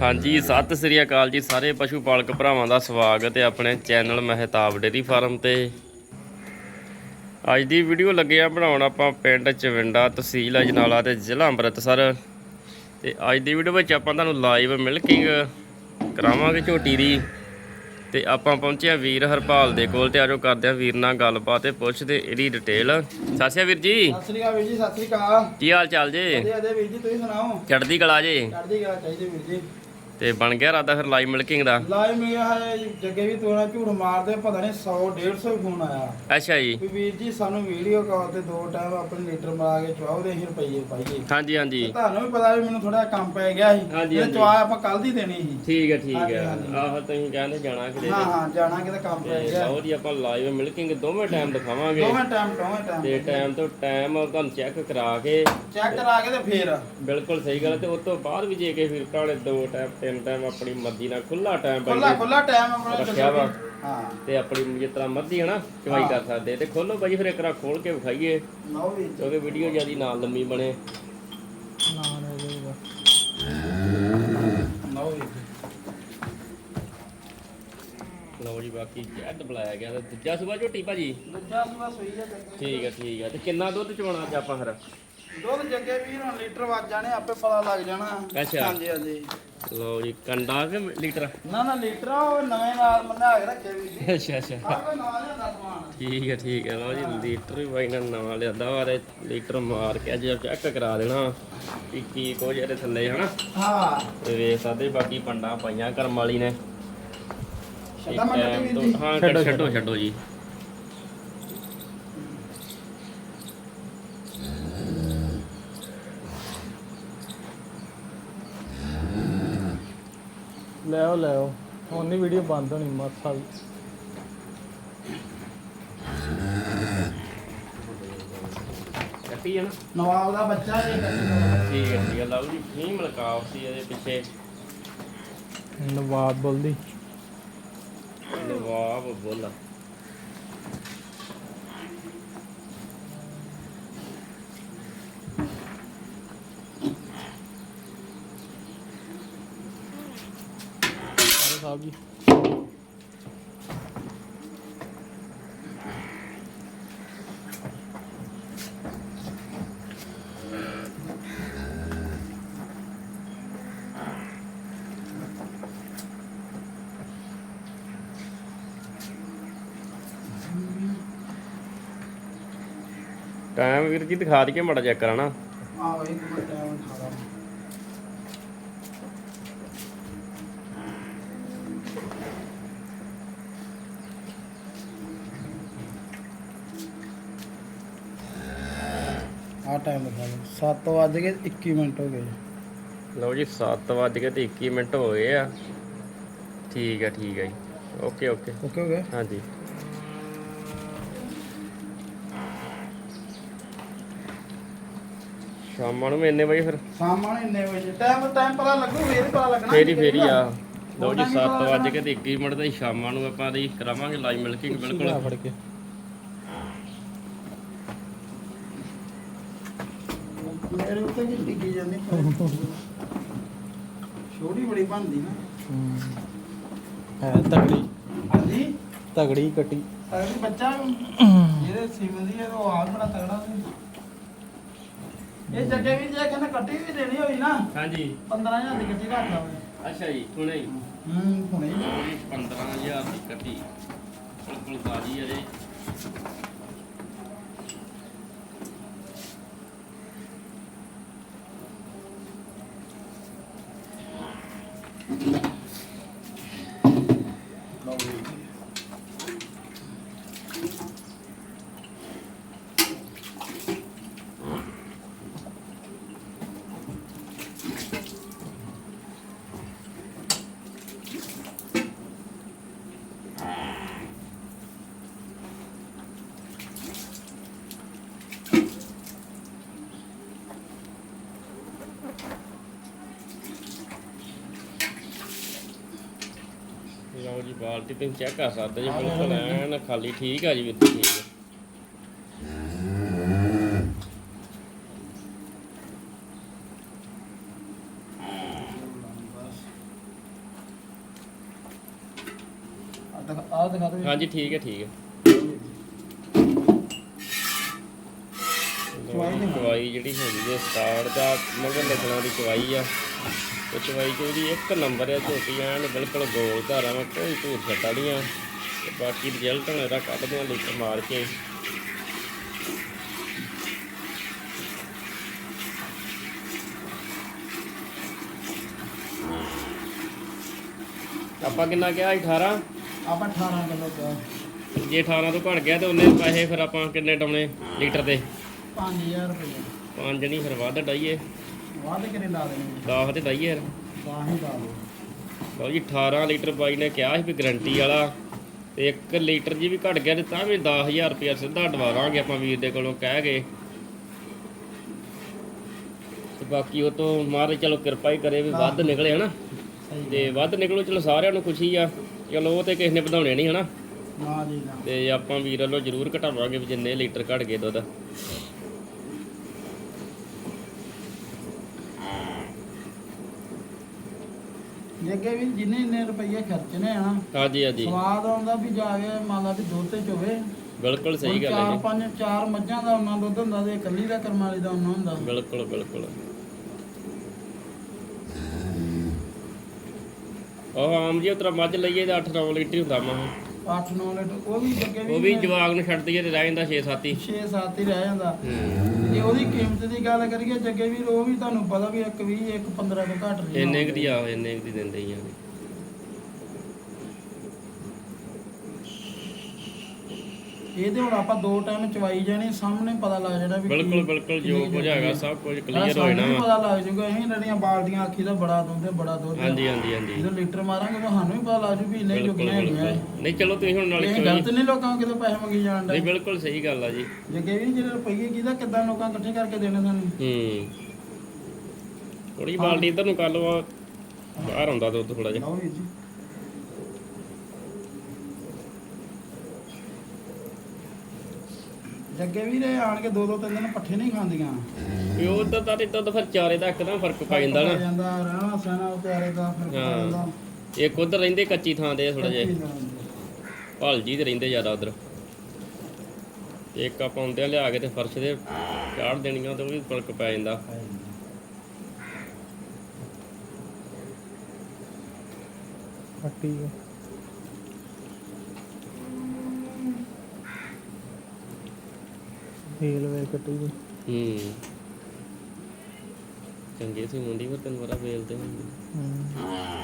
ਹਾਂਜੀ ਸਤਿ ਸ੍ਰੀ ਅਕਾਲ ਜੀ ਸਾਰੇ ਪਸ਼ੂ ਪਾਲਕ ਭਰਾਵਾਂ ਦਾ ਸਵਾਗਤ ਹੈ ਆਪਣੇ ਚੈਨਲ ਮਹਿਤਾਬ ਡੇਰੀ ਫਾਰਮ ਤੇ। ਅੱਜ ਦੀ ਵੀਡੀਓ ਲੱਗੇ ਆ ਬਣਾਉਣ ਆਪਾਂ ਪਿੰਡ ਚਵਿੰਡਾ ਤਹਿਸੀਲ ਅਜਨਾਲਾ ਤੇ ਜ਼ਿਲ੍ਹਾ ਅੰਮ੍ਰਿਤਸਰ। ਤੇ ਅੱਜ ਦੀ ਵੀਡੀਓ ਵਿੱਚ ਆਪਾਂ ਤੁਹਾਨੂੰ ਲਾਈਵ ਮਿਲਕਿੰਗ ਕਰਾਵਾਂਗੇ ਝੋਟੀ ਦੀ। ਤੇ ਆਪਾਂ ਪਹੁੰਚੇ ਆ ਵੀਰ ਹਰਪਾਲ ਦੇ ਕੋਲ ਤੇ ਆਜੋ ਕਰਦੇ ਆ ਵੀਰ ਨਾਲ ਗੱਲਬਾਤ ਤੇ ਪੁੱਛਦੇ ਇਹਦੀ ਡਿਟੇਲ ਸਤਿ ਸ਼੍ਰੀ ਅਕਾਲ ਵੀਰ ਜੀ। ਸਤਿ ਸ੍ਰੀ ਅਕਾਲ ਵੀਰ ਜੀ ਸਤਿ ਸ੍ਰੀ ਅਕਾਲ। ਕੀ ਹਾਲ ਚਾਲ ਜੇ? ਵਧੀਆ ਵਧੀਆ ਵੀਰ ਜੀ ਤੁਸੀਂ ਸੁਣਾਓ? ਚੜ੍ਹਦੀ ਕਲਾ ਜੇ? ਚੜ੍ਹਦੀ ਕਲਾ ਚਾਹੀਦੀ ਵੀਰ ਜੀ। ਤੇ ਬਣ ਗਿਆ ਰਾਦਾ ਫਿਰ ਲਾਈਵ ਮਿਲਕਿੰਗ ਦਾ ਲਾਈਵ ਮਿਲਿਆ ਹੈ ਜੱਗੇ ਵੀ ਤੋਣਾ ਝੂਠ ਮਾਰਦੇ ਪਤਾ ਨਹੀਂ 100 150 ਫੋਨ ਆਇਆ। ਅੱਛਾ ਜੀ। ਵੀ ਵੀਰ ਜੀ ਸਾਨੂੰ ਵੀਡੀਓ ਕਾਲ ਤੇ ਦੋ ਟਾਈਮ ਆਪਣੇ ਲੀਟਰ ਮਰਾ ਕੇ ਚਵਾਓ ਦੇ ਅਸੀਂ ਰੁਪਈਏ ਪਾਈਏ। ਹਾਂਜੀ ਹਾਂਜੀ। ਤੁਹਾਨੂੰ ਵੀ ਪਤਾ ਵੀ ਮੈਨੂੰ ਥੋੜਾ ਕੰਮ ਪੈ ਗਿਆ ਸੀ। ਹਾਂਜੀ। ਚਵਾ ਆਪਾਂ ਕੱਲ ਦੀ ਦੇਣੀ ਸੀ। ਠੀਕ ਹੈ ਠੀਕ ਹੈ। ਆਹੋ ਤੁਸੀਂ ਕਹਿੰਦੇ ਜਾਣਾ ਕਿਤੇ। ਹਾਂ ਹਾਂ ਜਾਣਾ ਕਿਤੇ ਕੰਮ ਪੈ ਤੇ ਗਿਆ। ਲਓ ਜੀ ਆਪਾਂ ਲਾਈਵ ਮਿਲਕਿੰਗ ਦੋਵੇਂ ਟਾਈਮ ਦਿਖਾਵਾਂਗੇ। ਦੋਵੇਂ ਟਾਈਮ ਦੋਵੇਂ ਤੇ ਟਾਈਮ ਟਾਈਮ ਤੋਂ ਟਾਈਮ ਤੁਹਾਨੂੰ ਚੈੱਕ ਕਰਾ ਕੇ ਚੈੱਕ ਕਰਾ ਕੇ ਤੇ ਫੇਰ। ਬਿਲਕੁਲ ਸਹੀ ਗੱਲ ਤੇ ਉਸ ਤੋਂ ਬਾਅਦ ਵੀ ਜੇ ਕੇ ਫਿਰ ਨੇ ਦੋ ਟਾਈਮ ਤਿੰਨ ਟਾਈਮ ਆਪਣੀ ਮਰਜ਼ੀ ਨਾਲ ਖੁੱਲਾ ਟਾਈਮ ਖੁੱਲਾ ਖੁੱਲਾ ਟਾਈਮ ਆਪਣਾ ਰੱਖਿਆ ਵਾ। ਹਾਂ। ਤੇ ਆਪਣੀ ਜਿਸ ਤਰ੍ਹਾਂ ਮਰਜ਼ੀ ਹੈ ਨਾ ਚਵਾਈ ਕਰ ਸਕਦੇ ਤੇ ਖੋਲੋ ਭਾਜੀ ਫਿਰ ਇੱਕ ਵਾਰ ਖੋਲ ਕੇ ਵਿਖਾਈਏ। ਲਓ ਕਿਉਂਕਿ ਵੀਡੀਓ ਜਿਆਦੀ ਨਾਲ ਲੰਮੀ ਬਣੇ। ਨਾ ਨਾ ਲਓ ਜੀ ਲਓ ਜੀ ਬਾਕੀ ਜੈਡ ਬੁਲਾਇਆ ਗਿਆ। ਤੇ ਦੂਜਾ ਸੁਬਾ ਝੋਟੀ ਭਾਜੀ? ਦੂਜਾ ਸੁਬਾ ਸੋਈ ਹੈ ਜੱਗੇ ਠੀਕ ਹੈ ਠੀਕ ਹੈ ਤੇ ਕਿੰਨਾ ਦੁੱਧ ਚਵਾਉਣਾ ਅੱਜ ਆਪਾਂ ਫਿਰ? ਦੁੱਧ ਜੱਗੇ ਵੀਰ ਹੁਣ ਲੀਟਰ ਵੱਜ ਜਾਣੇ ਆਪੇ ਪਤਾ ਲੱਗ ਜਾਣਾ। ਅੱਛਾ। ਹਾਂਜੀ ਹਾਂਜੀ। ਲਓ ਜੀ ਕੰਡਾ ਕਿ ਲੀਟਰ? ਨਾ ਨਾ ਲੀਟਰ ਉਹ ਨਵੇਂ ਨਾਲ ਮੰਨਾ ਕੇ ਰੱਖੇ ਵੀਰ ਜੀ ਅੱਛਾ ਅੱਛਾ। ਆਹ ਨਵਾਂ ਲਿਆਂਦਾ ਸਮਾਨ। ਠੀਕ ਹੈ ਠੀਕ ਹੈ ਲਓ ਜੀ ਲੀਟਰ ਵੀ ਬਾਈ ਨੇ ਨਵਾਂ ਲਿਆਂਦਾ ਵਾ ਤੇ ਲੀਟਰ ਮਾਰ ਕੇ ਅੱਜ ਚੈੱਕ ਕਰਾ ਦੇਣਾ ਕਿ ਕੀ ਕੁਝ ਇਹਦੇ ਥੱਲੇ ਹਨਾ? ਹਾਂ। ਤੇ ਵੇਖ ਸਕਦੇ ਬਾਕੀ ਪੰਡਾ ਪਾਈਆਂ ਕਰਮ ਵਾਲੀ ਨੇ। ਛੱਡਾ ਮੈਂ ਟਾਈਮ ਵੀਰ ਤੋਂ- ਜੀ ਹਾਂ ਛੱਡੋ, ਛੱਡੋ ਛੱਡੋ ਜੀ। ਲੈ ਆਓ ਲੈ ਆਓ। ਹੁਣ ਨਹੀਂ ਵੀਡੀਓ ਬੰਦ ਹੋਣੀ ਮਾਸਾ ਵੀ ਕੱਟੀ ਹੈ ਨਾ। ਨਵਾਬ ਦਾ ਬੱਚਾ ਨਵਾਬ। ਠੀਕ ਹੈ ਠੀਕ ਹੈ ਲਓ ਜੀ ਫੀ ਮਲਕਾਵ ਸੀ ਇਹਦੇ ਪਿੱਛੇ। ਨਵਾਬ ਬੋਲਦੀ। ਨਵਾਬ ਬੋਲਾ। ਸਾਹਿਬ ਜੀ। ਟਾਈਮ ਵੀਰ ਜੀ ਦਿਖਾ ਦਈਏ ਮਾੜਾ ਚੈੱਕ ਕਰਾਣਾ। ਹਾਂ ਬਈ ਕੋਈ ਟਾਈਮ ਖਾਦਾ ਆ ਟਾਈਮ ਦਿਖਾ ਲਓ 7 ਵੱਜ ਕੇ 21 ਮਿੰਟ ਹੋ ਗਏ ਲਓ ਜੀ 7 ਵੱਜ ਕੇ ਤੇ 21 ਮਿੰਟ ਹੋ ਗਏ ਆ। ਠੀਕ ਹੈ ਠੀਕ ਹੈ ਜੀ। Okay okay. ਓਕੇ ਹੋ ਗਏ ਹਾਂਜੀ। ਸ਼ਾਮਾਂ ਨੂੰ ਇੰਨੇ ਵਜੇ ਫਿਰ? ਸਾਮਾਨ ਇੰਨੇ ਵਜੇ। ਟਾਈਮ ਟਾਈਮ ਪਤਾ ਲੱਗੂ ਫੇਰ ਪਤਾ ਲੱਗਣਾ ਫੇਰੀ ਫੇਰੀ ਆ। ਲਓ ਜੀ ਉਹਨਾਂ ਦੀ 7 ਪਤਾ ਵੱਜ ਕੇ ਤੇ 21 ਮਿੰਟ ਤੇ ਸ਼ਾਮਾਂ ਨੂੰ ਆਪਾਂ ਦੀ ਕਰਾਵਾਂਗੇ ਲਾਈਵ ਮਿਲਕਿੰਗ ਬਿਲਕੁਲ। ਫੜ ਕੇ ਮੇਰੇ ਉੱਤੇ ਕੀ ਡਿੱਗੀ ਜਾਂਦੀ ਛੋਟੀ ਬੜੀ ਬਣਦੀ ਨਾ। ਹੂੰ। ਹੈ ਤਗੜੀ। ਹਾਂਜੀ? ਤਗੜੀ ਕੱਟੀ। ਅਗਲੀ ਬੱਚਾ ਜਿਹਦੇ ਸਿਮਦੀ ਹੈ ਉਹ ਆਪ ਬੜਾ ਤਗੜਾ ਸੀ। ਇਹ ਜੱਗੇ ਵੀ ਜੇ ਕਹਿੰਦਾ ਕੱਟੀ ਵੀ ਦੇਣੀ ਹੋਈ ਨਾ ਹਾਂਜੀ। 15000 ਦੀ ਕੱਟੀ ਰੱਖ ਲਵਾਂਗੇ ਅੱਛਾ ਜੀ ਹੁਣੇ ਹੀ। ਹੂੰ ਹੁਣੇ ਹੀ। ਲਓ ਜੀ 15000 ਦੀ ਕੱਟੀ। ਬਿਲਕੁਲ ਤਾਜ਼ੀ ਹੈ Okay. ਲਓ ਜੀ ਬਾਲਟੀ ਤੇ ਚੈੱਕ ਕਰ ਸਕਦੇ ਜੀ ਬਿਲਕੁਲ ਐਨ ਖਾਲੀ ਠੀਕ ਆ ਜੀ ਵੀਰ ਠੀਕ ਆ। ਆ ਦਿਖਾ ਦਿਓ ਹਾਂਜੀ ਠੀਕ ਹੈ ਠੀਕ ਹੈ ਚਵਾਈ ਜਿਹੜੀ ਹੈਗੀ ਹੈ ਸਟਾਰਟ ਦਾ ਮਗਰ ਲੱਗਣਾ ਦੀ ਚਵਾਈ ਆ। ਤੇ ਚਵਾਈ ਚ ਉਹਦੀ ਇੱਕ ਨੰਬਰ ਆ ਝੋਟੀ ਐਨ ਬਿਲਕੁਲ ਗੋਲ ਧਾਰਾਂ ਵਾ ਕੋਈ ਧੂਰ ਛੱਟਾ ਨਹੀਂ ਤੇ ਬਾਕੀ ਰਿਜ਼ਲਟ ਹੁਣ ਇਹਦਾ ਕੱਢਦੇ ਆ ਲੀਟਰ ਮਾਰ ਕੇ। ਆਪਾਂ ਕਿੰਨਾ ਕਿਹਾ ਸੀ 18 ਆਪਾਂ 18 ਕਿਲੋ ਦਾ ਜੇ 18 ਤੋਂ ਘਟ ਗਿਆ ਤੇ ਉਹਨੇ ਪੈਸੇ ਫਿਰ ਆਪਾਂ ਕਿੰਨੇ ਡਾਉਣੇ ਲੀਟਰ ਦੇ? 5000 ਰੁਪਏ। ਪੰਜ ਨਹੀਂ ਫਿਰ ਵੱਧ ਡਾਈਏ ਵੱਧ ਕਿਰੇ ਲਾ ਦੇਣੇ? 10 ਤੇ ਫਿਰ ਤਾਂ ਹੀ ਲਾ ਲਓ। ਜੀ 18 ਲੀਟਰ ਬਾਈ ਨੇ ਕਿਹਾ ਸੀ ਵੀ ਗਰੰਟੀ ਵਾਲਾ ਤੇ 1 ਲੀਟਰ ਜੀ ਵੀ ਘਟ ਗਿਆ ਤੇ ਤਾਂ ਵੀ 10000 ਰੁਪਇਆ ਸਿੱਧਾ ਡਵਾਵਾਂਗੇ ਆਪਾਂ ਵੀਰ ਦੇ ਕੋਲੋਂ ਕਹਿ ਗਏ ਤੇ ਬਾਕੀ ਉਹ ਤੋਂ ਮਹਾਰਾਜ ਚਲੋ ਕਿਰਪਾ ਹੀ ਕਰੇ ਵੀ ਵੱਧ ਨਿਕਲੇ ਹਨਾ? ਤੇ ਵੱਧ ਨਿਕਲੋ ਚਲੋ ਸਾਰਿਆਂ ਨੂੰ ਖੁਸ਼ੀ ਆ। ਚਲੋ ਉਹ ਤੇ ਕਿਸੇ ਨੇ ਵਧਾਉਣੇ ਨਹੀਂ ਹਨਾ? ਨਾ ਜੀ ਨਾ। ਤੇ ਆਪਾਂ ਵੀਰ ਵੱਲੋਂ ਜ਼ਰੂਰ ਘਟਾਵਾਂਗੇ ਵੀ ਜਿੰਨੇ ਲੀਟਰ ਘਟ ਗਏ ਦੁੱਧ। ਜੇ ਅੱਗੇ ਵੀ ਜਿੰਨੇ ਇੰਨੇ ਰੁਪਏ ਖਰਚਨੇ ਆ ਹਾਂਜੀ ਹਾਂਜੀ। ਸਵਾਦ ਆਉਂਦਾ ਵੀ ਜਾ ਕੇ ਮੰਨ ਲਾ ਵੀ ਦੁੱਧ ਤੇ ਚੋਵੇ। ਬਿਲਕੁਲ ਸਹੀ ਗੱਲ ਹੈ ਚਾਰ ਪੰਜ ਚਾਰ ਮੱਝਾਂ ਦਾ ਉਹਨਾਂ ਦੁੱਧ ਹੁੰਦਾ ਤੇ ਇਕੱਲੀ ਦਾ ਕਰਮਾਲੀ ਦਾ ਉਹਨਾਂ ਹੁੰਦਾ। ਬਿਲਕੁਲ ਬਿਲਕੁਲ। ਉਹ ਆਮ ਜੀ ਉਤਰਾ ਮੱਝ ਲਈਏ ਤਾਂ 8-9 ਲੀਟਰ ਹੁੰਦਾ ਮਾ 8-9 ਲੀਟਰ ਉਹ ਵੀ ਉਹ ਵੀ ਜਵਾਗ ਨੂੰ ਛੱਡ ਦਈਏ ਤੇ ਰਹਿ ਜਾਂਦਾ 6-7 ਹੀ। 6-7 ਹੀ ਰਹਿ ਜਾਂਦਾ। ਜੇ ਉਹਦੀ ਕੀਮਤ ਦੀ ਗੱਲ ਕਰੀਏ ਜੱਗੇ ਵੀ ਉਹ ਵੀ ਤੁਹਾਨੂੰ ਪਤਾ ਵੀ ਇੱਕ 20 ਇੱਕ 15 ਤੋਂ ਘੱਟ ਨਹੀਂ ਇੰਨੇ ਕੁ ਦੀ ਆ ਇੰਨੇ ਕੁ ਦੀ ਦਿੰਦੇ ਹੀ ਆ। ਇਹਦੇ ਹੁਣ ਆਪਾਂ ਦੋ ਟਾਈਮ ਚਵਾਈ ਜਾਣੀ ਸਾਹਮਣੇ ਪਤਾ ਲੱਗ ਜਾਣਾ ਵੀ ਬਿਲਕੁਲ ਬਿਲਕੁਲ ਜੋ ਕੁਝ ਹੈਗਾ। ਸਭ ਕੁਝ ਕਲੀਅਰ ਹੋ ਜਾਣਾ ਪਤਾ ਲੱਗ ਜੂਗਾ ਅਸੀਂ ਰੜੀਆਂ ਬਾਲਟੀਆਂ ਆਖੀ ਦਾ ਬੜਾ ਦੁੱਧ ਬੜਾ ਦੁੱਧ। ਹਾਂਜੀ ਹਾਂਜੀ ਹਾਂਜੀ। ਜਦੋਂ ਲੀਟਰ ਮਾਰਾਂਗੇ ਤਾਂ ਸਾਨੂੰ ਵੀ ਪਤਾ ਲੱਗ ਜੂ ਵੀ ਇੰਨੇ ਜੁਗੀਆਂ ਹੈਗੀਆਂ ਨਹੀਂ ਚਲੋ ਤੁਸੀਂ ਹੁਣ ਨਾਲੇ ਇਹ ਚੋਈ ਗਲਤ ਨਹੀਂ ਲੋਕਾਂ ਨੂੰ ਕਿਤੇ ਪੈਸੇ ਮੰਗੀ ਜਾਣ ਦਾ। ਨਹੀਂ ਬਿਲਕੁਲ ਸਹੀ ਗੱਲ ਆ ਜੀ। ਜੱਗੇ ਵੀ ਜਿਹੜੇ ਰੁਪਈਏ ਕਿਹਦਾ ਕਿੱਦਾਂ ਲੋਕਾਂ ਇਕੱਠੇ ਕਰਕੇ ਦੇਣੇ ਸਾਨੂੰ? ਹੂੰ। ਥੋੜੀ ਬਾਲਟੀ ਇਧਰ ਨੂੰ ਕਰ ਆਹ ਬਾਹਰ ਆਉਂਦਾ ਦੁੱਧ ਥੋੜਾ ਜਿਹਾ। ਲਓ ਜੀ। ਜੱਗੇ ਵੀ ਰੇ ਆਣ ਕੇ ਦੋ ਦੋ ਤਿੰਨ ਦਿਨ ਪੱਠੇ ਨਹੀਂ ਖਾਂਦੀਆਂ। ਵੀ ਉਹ ਤਾਂ ਤਾਂ ਦੁੱਧ ਫਿਰ ਚਾਰੇ ਦਾ ਇੱਕਦਮ ਫ਼ਰਕ ਪੈ ਜਾਂਦਾ ਪੈ ਨਾ ਜਾਂਦਾ ਰਹਿਣਾ ਸਹਿਣਾ ਪਿਆਰੇ ਦਾ ਫਿਰ ਪੈ ਹਾਂ। ਜਾਂਦਾ। ਇੱਕ ਉਧਰ ਰਹਿੰਦੇ ਕੱਚੀ ਥਾਂ ਤੇ ਥੋੜਾ ਜਿਹਾ। ਕੱਚੀ ਜਾਂਦੀ। ਭਾਲ ਜੀ ਤੇ ਰਹਿੰਦੇ ਜ਼ਿਆਦਾ ਉਧਰ। ਇੱਕ ਆਪਾਂ ਆਉਂਦਿਆਂ ਲਿਆ ਕੇ ਤੇ ਫਰਸ਼ ਦੇ ਚਾੜ ਦੇਣੀਆਂ ਤੇ ਉਹ ਵੀ ਫ਼ਰਕ ਪੈ ਜਾਂਦਾ। ਹੱਟੀ ਵੇ ਕੱਟੀ ਦੀ ਹੂੰ। ਚੰਗੇ ਸੀ ਮੁੰਡੀ ਪਰ ਤੈਨੂੰ ਬੜਾ ਵੇਲਦੇ ਹੁੰਦੇ। ਹੂੰ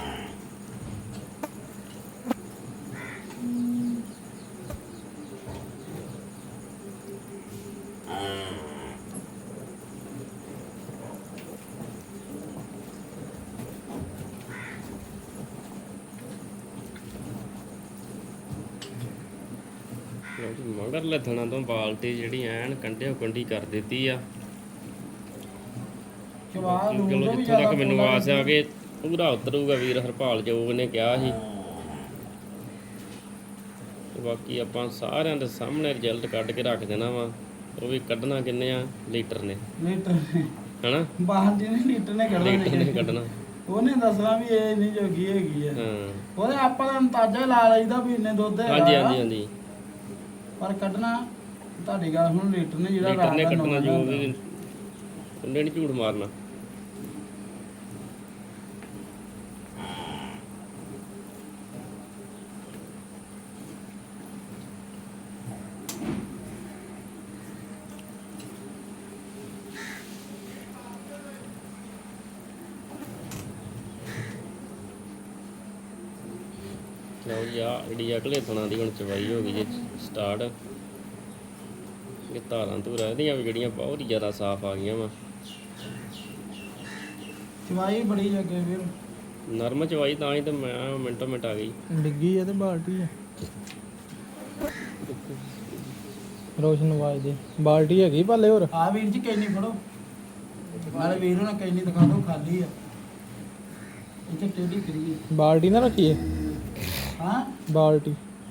ਲਓ ਜੀ, ਮਗਰ ਲੱਥਣਾ ਤੋਂ ਬਾਲਟੀ ਜਿਹੜੀ ਐਨ ਕੰਢਿਓ ਕੰਢੀ ਕਰ ਦਿੱਤੀ ਆ। ਚਵਾ ਚਲੋ ਵੀ ਜਿੱਥੋਂ ਤੱਕ ਮੈਨੂੰ ਆਸ ਆ ਕਿ ਪੂਰਾ ਉਤਰੂਗਾ ਵੀਰ ਹਰਪਾਲ ਜੋਗ ਨੇ ਕਿਹਾ ਸੀ। ਬਾਕੀ ਆਪਾਂ ਸਾਰਿਆਂ ਦੇ ਸਾਹਮਣੇ ਰਿਜ਼ਲਟ ਕੱਢ ਕੇ ਰੱਖ ਦੇਣਾ ਵਾ। ਉਹ ਵੀ ਕੱਢਣਾ ਕਿੰਨੇ ਆ? ਲੀਟਰ ਨੇ। ਲੀਟਰ ਹਨਾ? ਬਾਹਰ ਦੇ ਨੇ ਲੀਟਰ ਨੇ ਕੱਢਣਾ ਲੀਟਰ ਨੇ ਕੱਢਣਾ। ਉਹਨੇ ਦੱਸਣਾ ਵੀ ਇਹ ਨਹੀਂ ਜੋਗੀ ਹੈਗੀ ਆ। ਹਾਂ। ਉਹਦੇ ਆਪਾਂ ਦਾ ਅੰਦਾਜ਼ਾ ਲਾ ਲਈਦਾ ਵੀ ਇੰਨੇ ਦੁੱਧ ਹੈਗਾ ਹਾਂਜੀ ਹਾਂਜੀ ਹਾਂਜੀ। ਪਰ ਕੱਢਣਾ ਤੁਹਾਡੀ ਗੱਲ ਹੁਣ ਲੀਟਰ ਨੇ ਜਿਹੜਾ ਲੀਟਰ ਨੇ ਰਾਤ ਦਾ ਕੱਢਣਾ ਨੌਂ ਜੋ। ਵੀ ਨਹੀਂ ਝੂਠ ਮਾਰਨਾ। ਲਓ ਜੀ ਆ ਜਿਹੜੀ ਅਗਲੇ ਥਣਾ ਦੀ ਹੁਣ ਚਵਾਈ ਹੋ ਗਈ ਜੀ। ਸਟਾਰਟ ਇਹ ਧਾਰਾਂ ਧੂਰਾਂ ਇਹਦੀਆਂ ਵੀ ਜਿਹੜੀਆਂ ਬਹੁਤ ਹੀ ਜ਼ਿਆਦਾ ਸਾਫ਼ ਆ ਗਈਆਂ ਵਾ। ਚਵਾਈ ਬੜੀ ਜੱਗੇ ਵੀਰ। ਨਰਮ ਚਵਾਈ ਤਾਂ ਹੀ ਤਾਂ ਮੈਂ ਮਿੰਟੋ ਮਿੰਟ ਆ ਗਈ। ਡਿੱਗੀ ਹੈ ਤੇ ਬਾਲਟੀ ਹੈ ਰੋਸ਼ਨ ਆਵਾਜ਼ ਦੀ। ਬਾਲਟੀ ਹੈਗੀ ਭਾਲੇ ਹੋਰ? ਆ ਵੀਰ ਜੀ ਕੈਨੀ ਫੜੋ। ਨਾਲੇ ਵੀਰ ਨੂੰ ਕੈਨੀ ਦਿਖਾ ਦਿਓ ਖਾਲੀ ਆ। ਇੱਥੇ ਟੇਢੀ ਕਰੀਏ ਬਾਲਟੀ ਨਾ ਰੱਖੀਏ। ਹਾਂ? ਬਾਲਟੀ।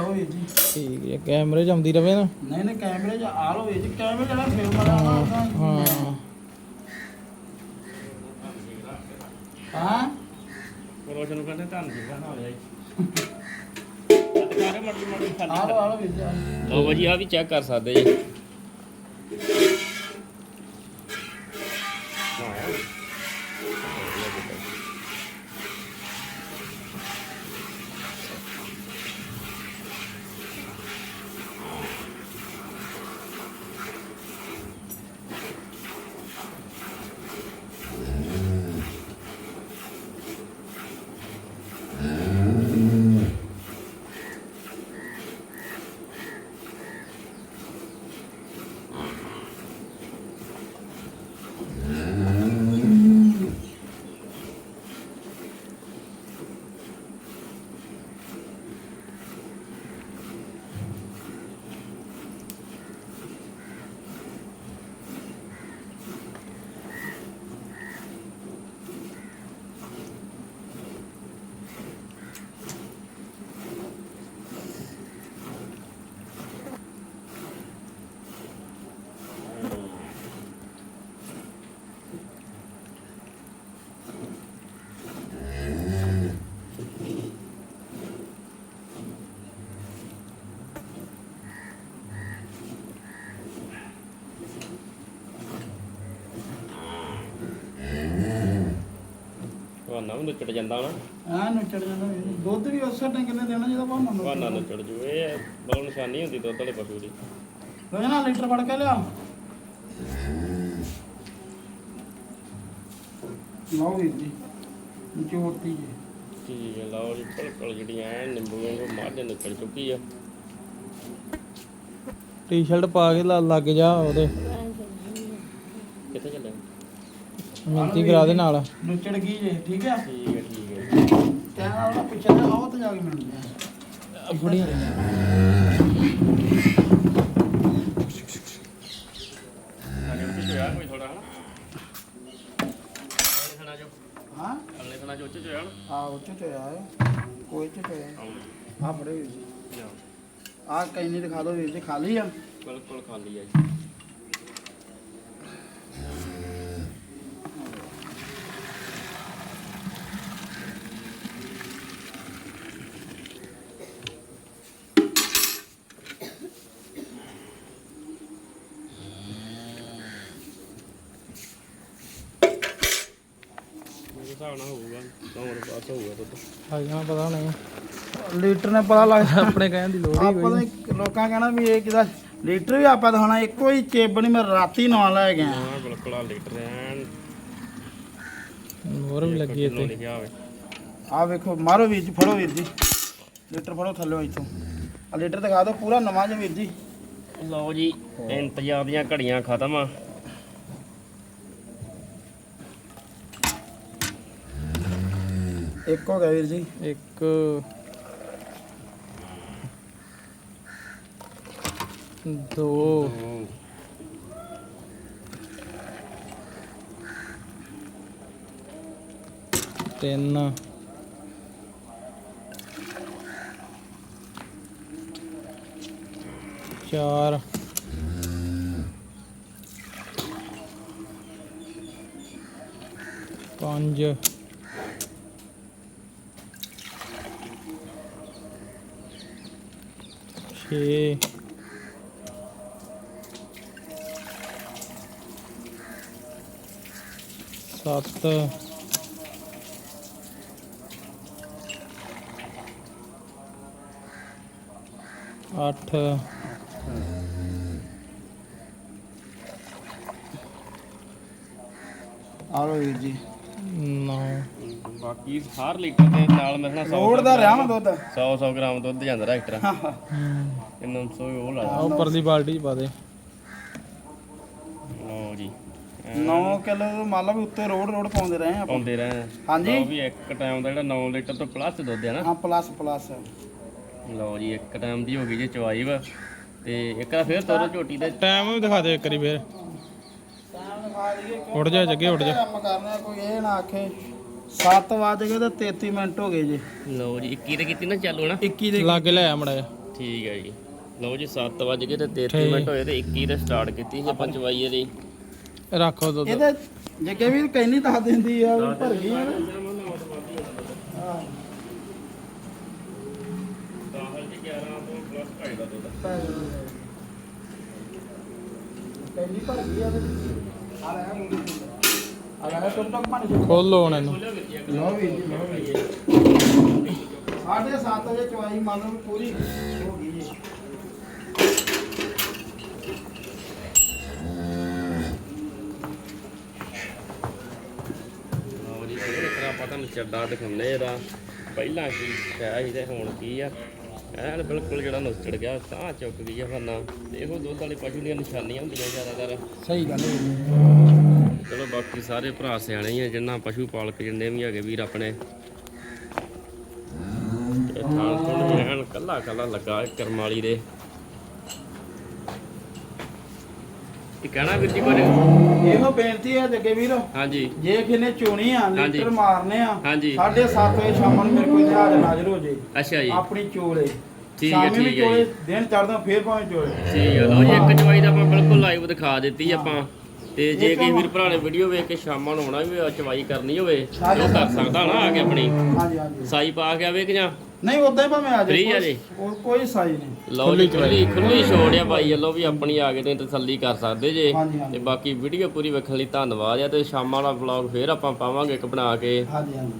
ਲਓ ਵੀਰ ਜੀ। ਠੀਕ ਹੈ ਕੈਮਰੇ 'ਚ ਆਉਂਦੀ ਰਵੇ ਨਾ। ਨਹੀਂ ਨਹੀਂ ਕੈਮਰੇ 'ਚ ਆ ਲਓ ਵੀਰ ਜੀ। ਕੈਮਰੇ ਜਿਹੜਾ ਫਿਲਮ ਵਾਲਾ ਆਉਂਦਾ ਹਾਂ। ਹਾਂ? ਰੋਸ਼ਨ ਨੂੰ ਕਹਿੰਦੇ ਧੰਨ ਜੀ ਬਣਾ ਲਿਆ ਜੀ। ਸਾਰੇ ਮਟਰ ਮਟਰ ਆ ਲਓ ਆ ਲਓ ਵੀਰ ਜੀ ਲਓ। ਭਾਜੀ ਆ ਵੀ ਚੈੱਕ ਕਰ ਸਕਦੇ ਜੀ। ਨੁੱਚੜ ਜਾਂਦਾ ਨਾ। ਆ ਨੂੰ ਚੜ ਜਾਂਦਾ। ਦੁੱਧ ਵੀ ਉਸੇ ਟੰਗ ਨੇ ਦੇਣਾ ਜਿਹਦਾ ਭਾਣਾ ਨੂੰ ਬਹਾਨਾ ਨੁੱਚੜ ਜੂ। ਇਹ ਬਲੋ ਨਿਸ਼ਾਨੀ ਹੁੰਦੀ ਦੁੱਧ ਵਾਲੇ ਪਸ਼ੂ ਦੀ। ਰੋਜਨਾ ਲੀਟਰ ਫੜ ਕੇ ਲਿਆ। ਲਓ ਵੀਰ ਜੀ ਜੋੜਤੀ ਜੀ। ਠੀਕ ਹੈ ਲਓ ਜੀ ਬਿਲਕੁਲ ਜਿਹੜੀ ਐ ਨਿੰਬੂ ਵਾਂਗੂ ਮੱਝ ਨਿਕਲ ਚੁੱਕੀ ਆ। ਟੀ-ਸ਼ਰਟ ਪਾ ਕੇ ਲੱਗ ਜਾ ਉਹਦੇ ਕਿੱਥੇ ਚੱਲੇ ਮਿੰਤੀ ਕਰਾ ਦੇ ਨਾਲ। ਨੁੱਚੜ ਗਈ ਜੇ ਠੀਕ ਹੈ? ਠੀਕ ਹੈ ਠੀਕ ਹੈ। ਕਹਿਣਾ ਉਹਦਾ ਪਿੱਛੇ ਤੇ ਆਓ ਤੇ ਜਾ ਕੇ ਮਿਲਦੇ ਆ। ਬੜੀ ਹੋਇਆ ਕੋਈ ਥੋੜਾ ਹਨਾ? ਅਗਲੇ ਥਣਾ ਜੋ ਹਾਂ? ਅਗਲੇ ਥਣਾ ਜੋ ਉੱਚ ਚ ਹੋਇਆ ਨਾ ਆ ਉੱਚ ਤੇ ਹੈ। ਕੋਈ ਚ ਤੇ ਆਇਆ ਆ ਵੀਰ ਜੀ ਆ ਕਈ ਨਹੀਂ ਦਿਖਾ ਦਿਓ ਵੀਰ ਜੀ ਖਾਲੀ ਆ। ਬਿਲਕੁਲ ਖਾਲੀ ਆ ਜੀ ਮੇਰੇ ਹਿਸਾਬ ਨਾਲ ਹੋਊਗਾ ਕੌਣ ਪਾਸ ਹੋਊਗਾ ਆ ਜਾਣਾ ਪਤਾ ਨਹੀਂ। ਲੀਟਰ ਨੇ ਪਤਾ ਲੱਗ ਆਪਣੇ ਕਹਿਣ ਦੀ ਲੋੜ ਹੀ ਆਪਾਂ ਕੋਈ ਤਾਂ ਇੱਕ- ਲੋਕਾਂ ਕਹਿਣਾ ਵੀ ਇਹ ਕਿਦਾ ਲੀਟਰ ਵੀ ਆਪਾਂ ਦਿਖਾਉਣਾ ਇੱਕੋ ਹੀ ਚੇਬ ਨਹੀਂ ਮੈਂ ਰਾਤੀ ਨਾਲ ਲੈ ਗਿਆ ਹਾਂ ਬਿਲਕੁਲ ਆ ਲੀਟਰ ਐਨ। ਹੋਰ ਵੀ ਲੱਗੀ ਇੱਥੇ। ਆ ਵੇਖੋ ਮਾਰੋ ਵੀਰ ਜੀ ਫੜੋ ਵੀਰ ਜੀ। ਲੀਟਰ ਫੜੋ ਥੱਲੇ ਇੱਥੋਂ। ਆ ਲੀਟਰ ਦਿਖਾ ਦਿਓ ਪੂਰਾ ਨਵਾਂ ਜਿਹਾ ਵੀਰ ਜੀ। ਲਓ ਜੀ ਇੰਤਜ਼ਾਰ ਦੀਆਂ ਘੜੀਆਂ ਖਤਮ ਆ। ਇੱਕ ਹੋ ਗਿਆ ਵੀਰ ਜੀ। ਇੱਕ। ਦੋ। ਤਿੰਨ। ਚਾਰ। ਪੰਜ। เค ਸੱਤ। ਅੱਠ। ਆਲੋ ਵੀਰ ਜੀ। ਨੌ। ਬਾਕੀ ਹਰ ਲੀਟਰ ਦੇ ਨਾਲ ਮਿਲਣਾ 100 ਦਾ ਰਿਆ ਦੁੱਧ। 100 100 ਗ੍ਰਾਮ ਦੁੱਧ ਜਾਂਦਾ ਰਾਈਟਰ ਹੂੰ। 900 ਉਹ ਲਾ ਆਹ ਉੱਪਰਲੀ ਬਾਲਟੀ 'ਚ ਪਾ ਦੇ। ਲਓ ਜੀ। 9 ਕਿਲੋ ਮੰਨ ਲਓ ਵੀ ਉੱਤੇ ਰੋਡ ਰੋਡ ਪਾਉਂਦੇ ਰਹੇ ਆਪਾਂ। ਪਾਉਂਦੇ ਰਹੇ। ਹਾਂਜੀ। ਉਹ ਵੀ ਇੱਕ ਟਾਈਮ ਦਾ ਜਿਹੜਾ 9 ਲੀਟਰ ਤੋਂ ਪਲੱਸ ਦੁੱਧ ਹੈ ਨਾ। ਹਾਂ ਪਲੱਸ ਪਲੱਸ ਲਓ ਜੀ ਇੱਕ ਟਾਈਮ ਦੀ ਹੋ ਗਈ ਜੀ ਚਵਾਈ ਵਾ। ਤੇ ਇੱਕ ਵਾਰ ਫੇਰ ਤੋਰੋ ਝੋਟੀ ਦਾ ਟਾਈਮ ਵੀ ਦਿਖਾ ਦੇ ਇੱਕ ਵਾਰੀ ਫੇਰ। ਟਾਈਮ ਦਿਖਾ ਦਈਏ ਉੱਡ ਜਾ ਜੱਗੇ ਉੱਡ ਜਾ। ਆਪਾਂ ਕਰਨਾ ਕੋਈ ਇਹ ਨਾ ਆਖੇ। 7 ਵਜ ਗਏ ਤੇ 33 ਮਿੰਟ ਹੋ ਗਏ ਜੀ। ਲਓ ਜੀ 21 ਤੇ ਕੀਤੀ ਨਾ ਚਾਲੂ ਨਾ? 21 ਦੇ ਲਾਗੇ ਲੈ ਆ ਮੜਾ ਠੀਕ ਹੈ ਜੀ। ਲਓ ਜੀ 7 ਵਜ ਗਏ ਤੇ 33 ਠੀਕ। ਮਿੰਟ ਹੋਏ ਤੇ 21 ਤੇ ਸਟਾਰਟ ਕੀਤੀ ਸੀ ਆਪਾਂ ਚਵਾਈ ਇਹਦੀ ਰੱਖੋ ਦੁੱਧ। ਇਹਦੇ ਜੱਗੇ ਵੀਰ ਕੈਨੀ ਦੱਸ ਦਿੰਦੀ ਆ ਵੀ ਭਰ ਗਈ ਆ ਨਾ। ਹਾਂ ਕੈਨੀ ਭਰ ਗਈ ਆ ਤੇ ਆ ਲੈ ਮੁੰਡੀ ਆ ਲੈ ਟੁੱਟ ਟੁੱਟ ਪਾਣੀ ਚ ਖੋਲੋ ਹੁਣ ਇਹਨੂੰ। ਲਓ ਵੀਰ ਜੀ ਲਓ ਵੀਰ ਜੀ। ਸਾਢੇ ਸੱਤ ਵਜੇ ਚਵਾਈ ਮੰਨ ਲਓ ਪੂਰੀ ਹੋ ਗਈ ਜੀ ਲਓ ਜੀ ਇਹ ਇੱਕ ਆਪਾਂ ਤੁਹਾਨੂੰ ਚੱਡਾ ਦਿਖਾਉਂਦੇ ਇਹਦਾ। ਪਹਿਲਾਂ ਕੀ ਹੈ ਤੇ ਹੁਣ ਕੀ ਆ? ਐਨ ਬਿਲਕੁਲ ਜਿਹੜਾ ਨੁੱਚੜ ਗਿਆ ਤਾਂ ਚੁੱਕ ਗਈ ਆ ਫਰਨਾ ਇਹੋ ਦੁੱਧ ਵਾਲੇ ਪਸ਼ੂ ਦੀਆਂ ਨਿਸ਼ਾਨੀਆਂ ਹੁੰਦੀਆਂ ਜ਼ਿਆਦਾਤਰ। ਸਹੀ ਗੱਲ ਹੈ ਚਲੋ ਬਾਕੀ ਸਾਰੇ ਭਰਾ ਸਿਆਣੇ ਹੀ ਆ ਜਿੰਨਾ ਪਸ਼ੂ ਪਾਲਕ ਜਿੰਨੇ ਵੀ ਹੈਗੇ ਵੀਰ ਆਪਣੇ। ਤੇ ਥਾਂ ਵੀ ਐਨ ਕੱਲਾ ਕੱਲਾ ਲੱਗਾ ਇਹ ਕਰਮ ਵਾਲੀ ਦੇ। ਇਹ ਕਹਿਣਾ ਵੀਰ ਜੀ ਕੋਈ ਇਹੋ ਬੇਨਤੀ ਹੈ ਜੱਗੇ ਵੀਰ ਹਾਂਜੀ। ਜੇ ਕਿਨੇ ਚੋਣੀ ਆ ਹਾਂਜੀ। ਲੀਟਰ ਮਾਰਨੇ ਆ ਹਾਂਜੀ। ਸਾਢੇ ਸੱਤ ਵਜੇ ਸ਼ਾਮ ਨੂੰ ਮੇਰੇ ਕੋਲ ਜਹਾਜ਼ ਨਾਜ਼ਰ ਹੋ ਜੇ। ਅੱਛਾ ਜੀ। ਆਪਣੀ ਚੋਲੇ। ਠੀਕ ਹੈ, ਠੀਕ ਹੈ ਚੋਲੇ ਜੀ। ਦਿਨ ਚੜਦਾ ਫੇਰ ਭਾਵੇਂ ਚੋਲੇ। ਠੀਕ ਹੈ। ਲਓ ਜੀ ਇੱਕ ਚਵਾਈ ਦਾ ਆਪਾਂ ਬਿਲਕੁਲ ਲਾਈਵ ਦਿਖਾ ਦਿੱਤੀ ਆਪਾਂ। ਤੇ ਜੇ ਕੋਈ ਵੀਰ ਭਰਾ ਨੇ ਵੀਡੀਓ ਵੇਖ ਕੇ ਸ਼ਾਮਾਂ ਨੂੰ ਆਉਣਾ ਵੀ ਹੋਵੇ, ਚਵਾਈ ਕਰਨੀ ਹੋਵੇ ਤੇ ਉਹ ਕਰ ਸਕਦਾ ਨਾ ਆ ਕੇ ਆਪਣੀ। ਹਾਂਜੀ ਹਾਂਜੀ। ਸਾਈ ਪਾ ਕੇ ਆਵੇ ਕਿ ਜਾਂ? ਨਹੀਂ ਉਦਾਂ ਹੀ ਭਾਵੇਂ ਆ Free ਆ ਜੀ? ਕੋਈ- ਕੋਈ ਸਾਈ ਨਹੀਂ ਲਓ ਜੀ ਖੁੱਲੀ ਖੁੱਲੀ ਛੋੜ ਆ ਭਾਈ ਵੱਲੋਂ ਵੀ ਆਪਣੀ ਆ ਕੇ ਤੇ ਤਸੱਲੀ ਕਰ ਸਕਦੇ ਜੇ ਹਾਂਜੀ, ਹਾਂਜੀ। ਤੇ ਬਾਕੀ ਵੀਡੀਓ ਪੂਰੀ ਵੇਖਣ ਲਈ ਧੰਨਵਾਦ ਆ ਤੇ ਸ਼ਾਮਾਂ ਵਾਲਾ ਵਲੌਗ ਫੇਰ ਆਪਾਂ ਪਾਵਾਂਗੇ ਇੱਕ ਬਣਾ ਕੇ ਹਾਂਜੀ ਹਾਂਜੀ